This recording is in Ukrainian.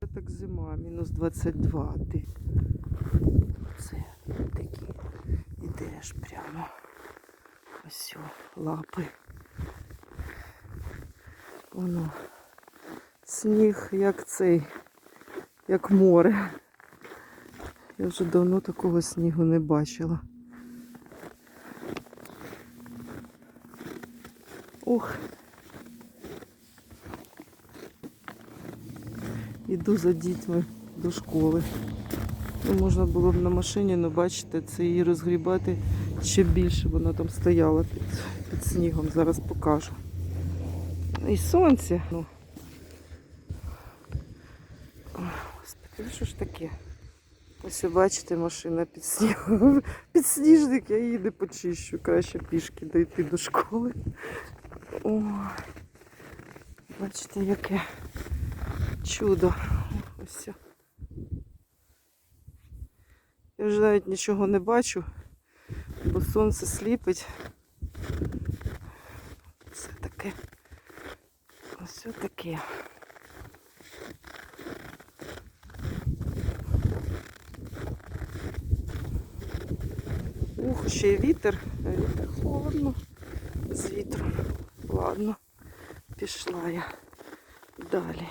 Це так зима, мінус 22. Ти. Це такі. Ідеш прямо. Ось о, лапи. Воно. Сніг як цей, як море. Я вже давно такого снігу не бачила. Ух. Іду за дітьми до школи. Ну, можна було б на машині, але бачите, це її розгрібати ще більше. Вона там стояла під, під снігом. Зараз покажу. І сонце. Ну. Господи, що ж таке? Ось бачите, машина під снігом. Підсніжник, я її не почищу. Краще пішки дойти до школи. Ой. Бачите, яке чудо. Ось. все. Я вже навіть нічого не бачу, бо сонце сліпить. Це таке. Ось таке. Ух, ще й вітер. Вітер холодно. З вітром. Ладно, пішла я далі.